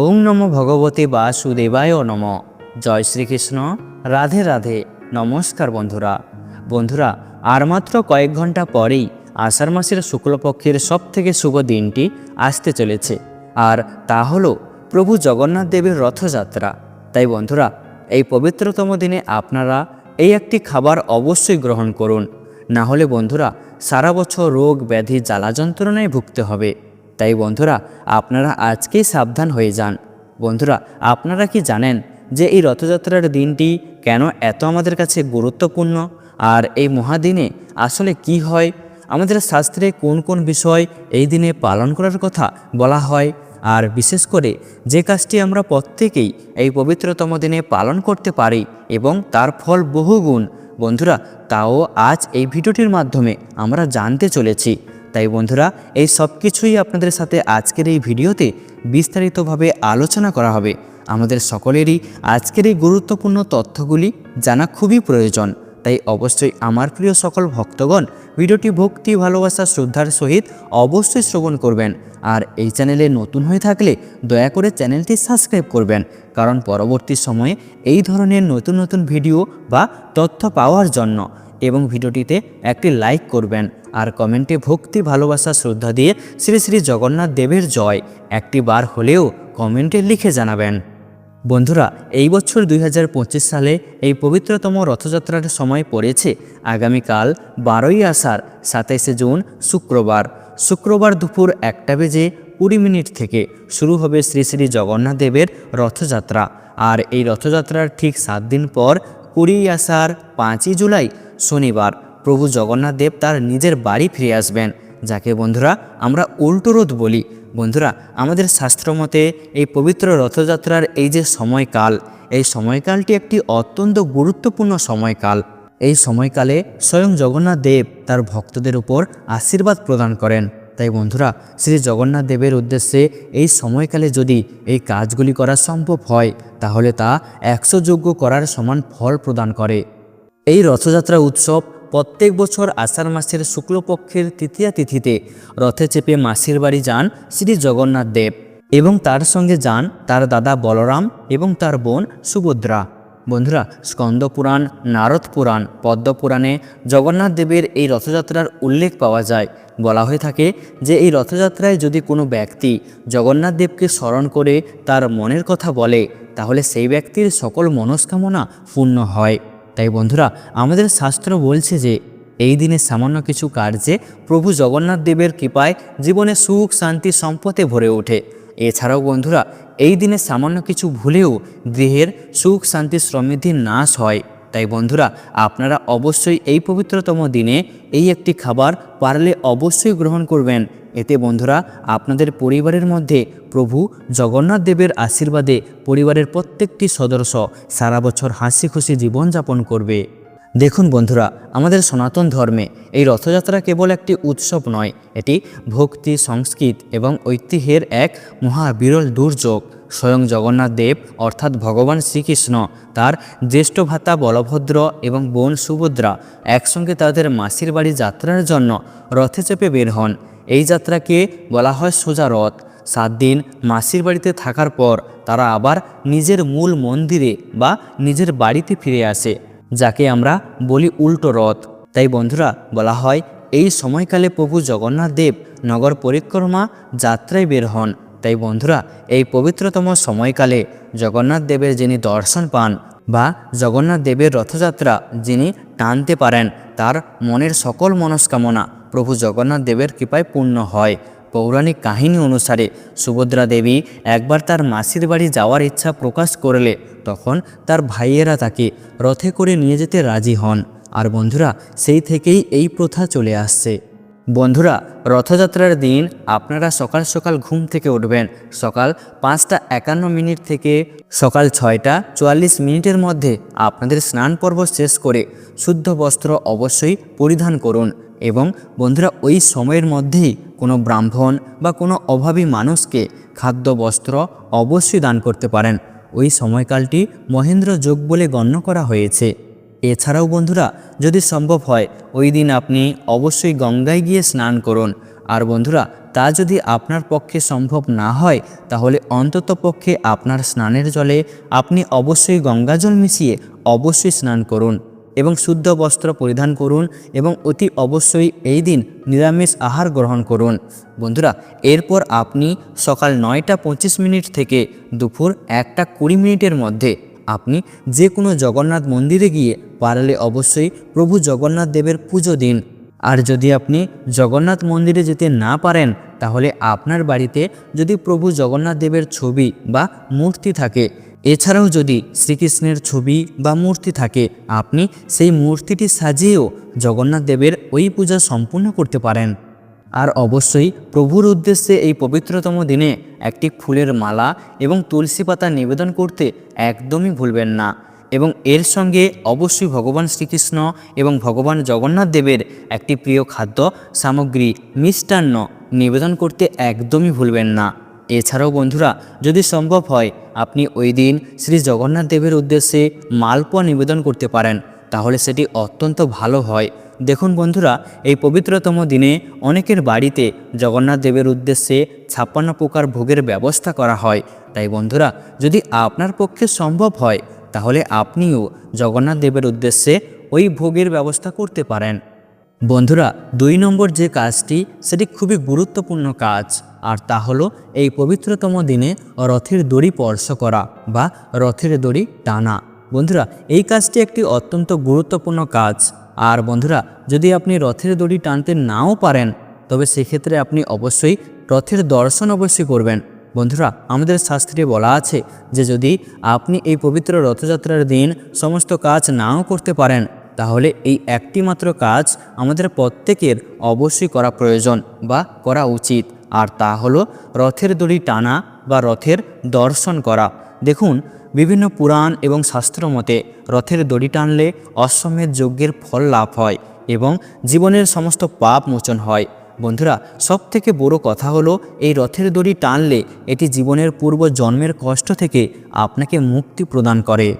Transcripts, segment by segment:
ওং নম ভগবতে বাসুদেবায় নম। জয় শ্রীকৃষ্ণ। রাধে রাধে। নমস্কার বন্ধুরা। বন্ধুরা, আর মাত্র কয়েক ঘণ্টা পরেই আষাঢ় মাসের শুক্লপক্ষের সব থেকে শুভ দিনটি আসতে চলেছে। আর তা হলো প্রভু জগন্নাথ দেবের রথযাত্রা। তাই বন্ধুরা, এই পবিত্রতম দিনে আপনারা এই একটি খাবার অবশ্যই গ্রহণ করুন। না হলে বন্ধুরা, সারা বছর রোগ, ব্যাধি জ্বালা যন্ত্রণায় ভুগতে হবে। তাই বন্ধুরা, আপনারা আজকেই সাবধান হয়ে যান। বন্ধুরা, আপনারা কি জানেন যে এই রথযাত্রার দিনটি কেন এত আমাদের কাছে গুরুত্বপূর্ণ? আর এই মহাদিনে আসলে কি হয়? আমাদের শাস্ত্রে কোন কোন বিষয় এই দিনে পালন করার কথা বলা হয়? আর বিশেষ করে যে কাজটি আমরা প্রত্যেকেই এই পবিত্রতম দিনে পালন করতে পারি এবং তার ফল বহুগুণ, বন্ধুরা, তাও আজ এই ভিডিওটির মাধ্যমে আমরা জানতে চলেছি। তাই বন্ধুরা, এই সব কিছুই আপনাদের সাথে আজকের এই ভিডিওতে বিস্তারিতভাবে আলোচনা করা হবে। আমাদের সকলেরই আজকের এই গুরুত্বপূর্ণ তথ্যগুলি জানা খুবই প্রয়োজন। তাই অবশ্যই আমার প্রিয় সকল ভক্তগণ, ভিডিওটি ভক্তি, ভালোবাসা, শ্রদ্ধার সহিত অবশ্যই শ্রবণ করবেন। আর এই চ্যানেলে নতুন হয়ে থাকলে দয়া করে চ্যানেলটি সাবস্ক্রাইব করবেন। কারণ পরবর্তী সময়ে এই ধরনের নতুন নতুন ভিডিও বা তথ্য পাওয়ার জন্য এবং ভিডিওটিতে একটি লাইক করবেন আর কমেন্টে ভক্তি, ভালোবাসা, শ্রদ্ধা দিয়ে শ্রী শ্রী জগন্নাথ দেবের জয় একটি বার হলেও কমেন্টে লিখে জানাবেন। বন্ধুরা, এই বছর দুই হাজার পঁচিশ সালে এই পবিত্রতম রথযাত্রার সময় পড়েছে আগামীকাল বারোই আষাঢ়, সাতাইশে জুন, শুক্রবার। শুক্রবার দুপুর একটা বেজে কুড়ি মিনিট থেকে শুরু হবে শ্রী শ্রী জগন্নাথ দেবের রথযাত্রা। আর এই রথযাত্রার ঠিক সাত দিন পর কুড়ি আষাঢ়, পাঁচই জুলাই শনিবার। প্রভু জগন্নাথ দেব তার নিজের বাড়ি ফিরে আসবেন। যাকে বন্ধুরা আমরা উল্টো রথ বলি। বন্ধুরা, আমাদের শাস্ত্রমতে এই পবিত্র রথযাত্রার এই যে সময়কাল, এই সময়কালটি একটি অত্যন্ত গুরুত্বপূর্ণ সময়কাল। এই সময়কালে স্বয়ং জগন্নাথ দেব তার ভক্তদের উপর আশীর্বাদ প্রদান করেন। তাই বন্ধুরা, শ্রী জগন্নাথ দেবের উদ্দেশ্যে এই সময়কালে যদি এই কাজগুলি করা সম্ভব হয়, তাহলে তা একশো যোগ্য করার সমান ফল প্রদান করে। এই রথযাত্রা উৎসব প্রত্যেক বছর আষাঢ় মাসের শুক্লপক্ষের তৃতীয়া তিথিতে রথে চেপে মাসির বাড়ি যান শ্রী জগন্নাথ দেব এবং তার সঙ্গে যান তার দাদা বলরাম এবং তার বোন সুভদ্রা। বন্ধুরা, স্কন্দ পুরাণ, নারদ পুরাণ, পদ্ম পুরাণে জগন্নাথ দেবের এই রথযাত্রার উল্লেখ পাওয়া যায়। বলা হয়ে থাকে যে এই রথযাত্রায় যদি কোনো ব্যক্তি জগন্নাথ দেবকে স্মরণ করে তার মনের কথা বলে, তাহলে সেই ব্যক্তির সকল মনস্কামনা পূর্ণ হয়। তাই বন্ধুরা, আমাদের শাস্ত্র বলছে যে, এই দিনে সামান্য কিছু কার্যে প্রভু জগন্নাথ দেবের কৃপায় জীবনে সুখ, শান্তি, সম্পদে ভরে ওঠে। এছাড়াও বন্ধুরা, এই দিনে সামান্য কিছু ভুলেও গৃহের সুখ, শান্তি সমৃদ্ধির নাশ হয়। তাই বন্ধুরা, আপনারা অবশ্যই এই পবিত্রতম দিনে এই একটি খাবার পারলে অবশ্যই গ্রহণ করবেন। এতে বন্ধুরা, আপনাদের পরিবারের মধ্যে প্রভু জগন্নাথ দেবের আশীর্বাদে পরিবারের প্রত্যেকটি সদস্য সারা বছর হাসি খুশি জীবনযাপন করবে। দেখুন বন্ধুরা, আমাদের সনাতন ধর্মে এই রথযাত্রা কেবল একটি উৎসব নয়, এটি ভক্তি, সংস্কৃত এবং ঐতিহ্যের এক মহাবিরল দুর্যোগ। স্বয়ং জগন্নাথ দেব, অর্থাৎ ভগবান শ্রীকৃষ্ণ, তার জ্যেষ্ঠ ভাতা বলভদ্র এবং বোন সুভদ্রা একসঙ্গে তাদের মাসির বাড়ি যাত্রার জন্য রথে চেপে বের হন। এই যাত্রাকে বলা হয় সোজা রথ। সাত দিন মাসির বাড়িতে থাকার পর তারা আবার নিজের মূল মন্দিরে বা নিজের বাড়িতে ফিরে আসে, যাকে আমরা বলি উল্টো রথ। তাই বন্ধুরা, বলা হয় এই সময়কালে প্রভু জগন্নাথ দেব নগর পরিক্রমা যাত্রায় বের হন। তাই বন্ধুরা, এই পবিত্রতম সময়কালে জগন্নাথ দেবের যিনি দর্শন পান বা জগন্নাথ দেবের রথযাত্রা যিনি টানতে পারেন, তার মনের সকল মনস্কামনা প্রভু জগন্নাথ দেবের কৃপায় পূর্ণ হয়। পৌরাণিক কাহিনী অনুসারে সুভদ্রা দেবী একবার তার মাসির বাড়ি যাওয়ার ইচ্ছা প্রকাশ করলে তখন তার ভাইয়েরা তাকে রথে করে নিয়ে যেতে রাজি হন। আর বন্ধুরা, সেই থেকেই এই প্রথা চলে আসছে। বন্ধুরা, রথযাত্রার দিন আপনারা সকাল সকাল ঘুম থেকে উঠবেন। সকাল পাঁচটা একান্ন মিনিট থেকে সকাল ছয়টা চুয়াল্লিশ মিনিটের মধ্যে আপনাদের স্নান পর্ব শেষ করে শুদ্ধ বস্ত্র অবশ্যই পরিধান করুন এবং বন্ধুরা, ওই সময়ের মধ্যেই কোনো ব্রাহ্মণ বা কোনো অভাবী মানুষকে খাদ্য বস্ত্র অবশ্যই দান করতে পারেন। ওই সময়কালটি মহেন্দ্র যোগ বলে গণ্য করা হয়েছে। এছাড়াও বন্ধুরা, যদি সম্ভব হয়, ওই দিন আপনি অবশ্যই গঙ্গায় গিয়ে স্নান করুন। আর বন্ধুরা, তা যদি আপনার পক্ষে সম্ভব না হয়, তাহলে অন্তত পক্ষে আপনার স্নানের জলে আপনি অবশ্যই গঙ্গাজল মিশিয়ে অবশ্যই স্নান করুন এবং শুদ্ধ বস্ত্র পরিধান করুন এবং অতি অবশ্যই এই দিন নিরামিষ আহার গ্রহণ করুন। বন্ধুরা, এরপর আপনি সকাল নয়টা পঁচিশ মিনিট থেকে দুপুর একটা কুড়ি মিনিটের মধ্যে আপনি যে কোনো জগন্নাথ মন্দিরে গিয়ে পারলে অবশ্যই প্রভু জগন্নাথ দেবের পুজো দিন। আর যদি আপনি জগন্নাথ মন্দিরে যেতে না পারেন, তাহলে আপনার বাড়িতে যদি প্রভু জগন্নাথ দেবের ছবি বা মূর্তি থাকে, এছাড়াও যদি শ্রীকৃষ্ণের ছবি বা মূর্তি থাকে, আপনি সেই মূর্তিটি সাজিয়েও জগন্নাথ দেবের ওই পূজা সম্পূর্ণ করতে পারেন। আর অবশ্যই প্রভুর উদ্দেশ্যে এই পবিত্রতম দিনে একটি ফুলের মালা এবং তুলসী পাতা নিবেদন করতে একদমই ভুলবেন না। এবং এর সঙ্গে অবশ্যই ভগবান শ্রীকৃষ্ণ এবং ভগবান জগন্নাথ দেবের একটি প্রিয় খাদ্য সামগ্রী মিষ্টান্ন নিবেদন করতে একদমই ভুলবেন না। এছাড়াও বন্ধুরা, যদি সম্ভব হয়, আপনি ওই দিন শ্রী জগন্নাথ দেবের উদ্দেশ্যে মালপোয়া নিবেদন করতে পারেন, তাহলে সেটি অত্যন্ত ভালো হয়। দেখুন বন্ধুরা, এই পবিত্রতম দিনে অনেকের বাড়িতে জগন্নাথ দেবের উদ্দেশ্যে ছাপ্পান্ন প্রকার ভোগের ব্যবস্থা করা হয়। তাই বন্ধুরা, যদি আপনার পক্ষে সম্ভব হয়, তাহলে আপনিও জগন্নাথ দেবের উদ্দেশ্যে ওই ভোগের ব্যবস্থা করতে পারেন। বন্ধুরা, দুই নম্বর যে কাজটি, সেটি খুবই গুরুত্বপূর্ণ কাজ, আর তা হলো এই পবিত্রতম দিনে রথের দড়ি স্পর্শ করা বা রথের দড়ি টানা। বন্ধুরা, এই কাজটি একটি অত্যন্ত গুরুত্বপূর্ণ কাজ আর বন্ধুরা, যদি আপনি রথের দড়ি টানতে নাও পারেন, তবে সেক্ষেত্রে আপনি অবশ্যই রথের দর্শন অবশ্যই করবেন। বন্ধুরা, আমাদের শাস্ত্রে বলা আছে যে যদি আপনি এই পবিত্র রথযাত্রার দিন সমস্ত কাজ নাও করতে পারেন, তাহলে এই একটি মাত্র কাজ আমাদের প্রত্যেকের অবশ্যই করা প্রয়োজন বা করা উচিত। আর তা হলো রথের দড়ি টানা বা রথের দর্শন করা। দেখুন বিভিন্ন পুরাণ এবং শাস্ত্র মতে রথের দড়ি টানলে অশ্বমেধ যজ্ঞের ফল লাভ হয় এবং জীবনের সমস্ত পাপ মোচন হয়। বন্ধুরা সব থেকে বড় কথা হলো এই রথের দড়ি টানলে এটি জীবনের পূর্ব জন্মের কষ্ট থেকে আপনাকে মুক্তি প্রদান করে।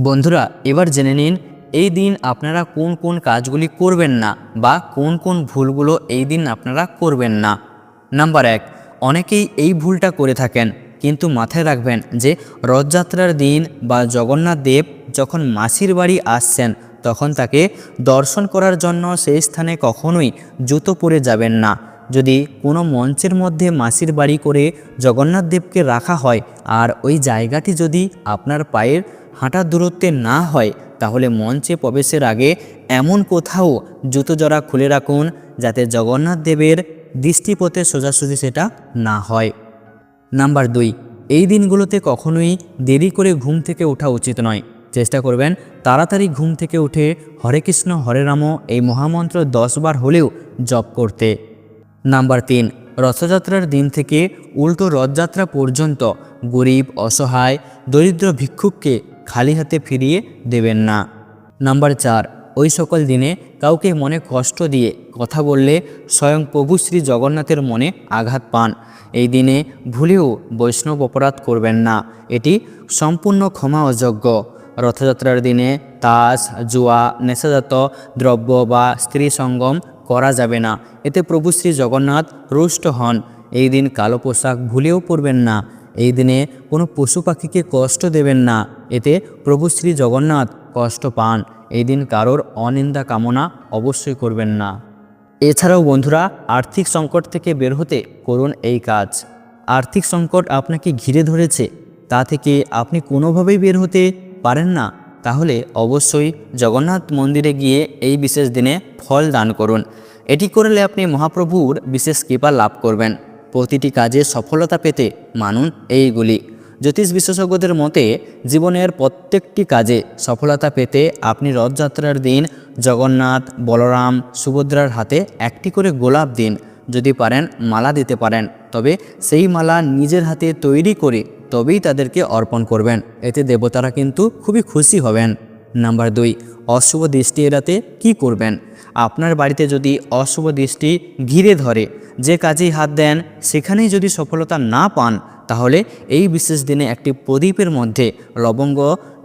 বন্ধুরা, এবার জেনে নিন, এই দিন আপনারা কোন কোন কাজগুলি করবেন না বা কোন কোন ভুলগুলো এই দিন আপনারা করবেন না। নাম্বার এক, অনেকেই এই ভুলটা করে থাকেন। কিন্তু মাথায় রাখবেন যে রথযাত্রার দিন বা জগন্নাথ দেব যখন মাসির বাড়ি আসছেন, তখন তাকে দর্শন করার জন্য সেই স্থানে কখনোই জুতো পরে যাবেন না। যদি কোনো মঞ্চের মধ্যে মাসির বাড়ি করে জগন্নাথ দেবকে রাখা হয় আর ওই জায়গাটি যদি আপনার পায়ের হাঁটার দূরত্বে না হয়, তাহলে মঞ্চে প্রবেশের আগে এমন কোথাও জুতো জরা খুলে রাখুন যাতে জগন্নাথ দেবের দৃষ্টিপথে সোজাসুজি সেটা না হয়। নাম্বার দুই, এই দিনগুলোতে কখনোই দেরি করে ঘুম থেকে ওঠা উচিত নয়। চেষ্টা করবেন তাড়াতাড়ি ঘুম থেকে উঠে হরে কৃষ্ণ, হরে রাম এই মহামন্ত্র দশবার হলেও জপ করতে। নাম্বার তিন, রথযাত্রার দিন থেকে উল্টো রথযাত্রা পর্যন্ত গরিব, অসহায়, দরিদ্র ভিক্ষুককে খালি হাতে ফিরিয়ে দেবেন না। নাম্বার চার ওই সকল দিনে কাউকে মনে কষ্ট দিয়ে কথা বললে স্বয়ং প্রভু শ্রী জগন্নাথের মনে আঘাত পান। এই দিনে ভুলেও বৈষ্ণব অপরাধ করবেন না। এটি সম্পূর্ণ ক্ষমা অযোগ্য। রথযাত্রার দিনে তাস, জুয়া, নেশাজাত দ্রব্য বা স্ত্রী সঙ্গম করা যাবে না। এতে প্রভু শ্রী জগন্নাথ রুষ্ট হন। এই দিন কালো পোশাক ভুলেও পরবেন না। এই দিনে কোনো পশু পাখিকে কষ্ট দেবেন না। এতে প্রভু শ্রী জগন্নাথ কষ্ট পান। এই দিন কারোর অনিন্দা কামনা অবশ্যই করবেন না। এছাড়াও বন্ধুরা, আর্থিক সংকট থেকে বের হতে করুন এই কাজ। আর্থিক সংকট আপনাকে ঘিরে ধরেছে, তা থেকে আপনি কোনোভাবেই বের হতে পারেন না। তাহলে অবশ্যই জগন্নাথ মন্দিরে গিয়ে এই বিশেষ দিনে ফল দান করুন। এটি করলে আপনি মহাপ্রভুর বিশেষ কৃপা লাভ করবেন। প্রতিটি কাজে সফলতা পেতে মানুন এইগুলি জ্যোতিষ বিশেষজ্ঞদের মতে, জীবনের প্রত্যেকটি কাজে সফলতা পেতে আপনি রথযাত্রার দিন জগন্নাথ, বলরাম, সুভদ্রার হাতে একটি করে গোলাপ দিন। যদি পারেন মালা দিতে পারেন, তবে সেই মালা নিজের হাতে তৈরি করে তবেই তাদেরকে অর্পণ করবেন। এতে দেবতারা কিন্তু খুবই খুশি হবেন। নাম্বার দুই, অশুভ দৃষ্টি এড়াতে কি করবেন? আপনার বাড়িতে যদি অশুভ দৃষ্টি ঘিরে ধরে, যে কাজেই হাত দেন, সেখানেই যদি সফলতা না পান তাহলে এই বিশেষ দিনে একটি প্রদীপের মধ্যে লবঙ্গ,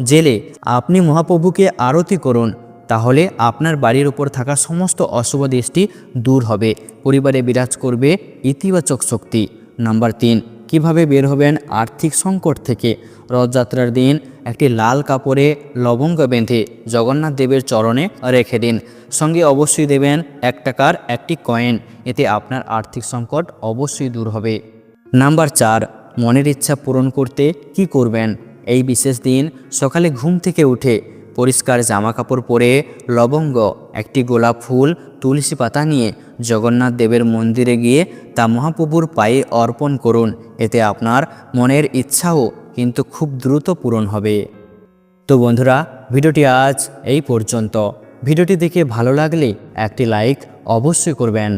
জেলে আপনি মহাপ্রভুকে আরতি করুন। তাহলে আপনার বাড়ির উপর থাকা সমস্ত অশুভ দৃষ্টি দূর হবে। পরিবারে বিরাজ করবে ইতিবাচক শক্তি। নাম্বার তিন, কীভাবে বের হবেন আর্থিক সংকট থেকে? রথযাত্রার দিন একটি লাল কাপড়ে লবঙ্গ বেঁধে জগন্নাথ দেবের চরণে রেখে দিন। সঙ্গে অবশ্যই দেবেন এক টাকার একটি কয়েন। এতে আপনার আর্থিক সংকট অবশ্যই দূর হবে। নাম্বার চার মনের ইচ্ছা পূরণ করতে কি করবেন? এই বিশেষ দিন সকালে ঘুম থেকে উঠে পরিষ্কার জামা কাপড় পরে লবঙ্গ, একটি গোলাপ ফুল, তুলসী পাতা নিয়ে জগন্নাথ দেবের মন্দিরে গিয়ে তা মহাপ্রভুর পায়ে অর্পণ করুন। এতে আপনার মনের ইচ্ছাও কিন্তু খুব দ্রুত পূরণ হবে। তো বন্ধুরা, ভিডিওটি আজ এই পর্যন্ত। ভিডিওটি দেখে ভালো লাগলে একটি লাইক অবশ্যই করবেন।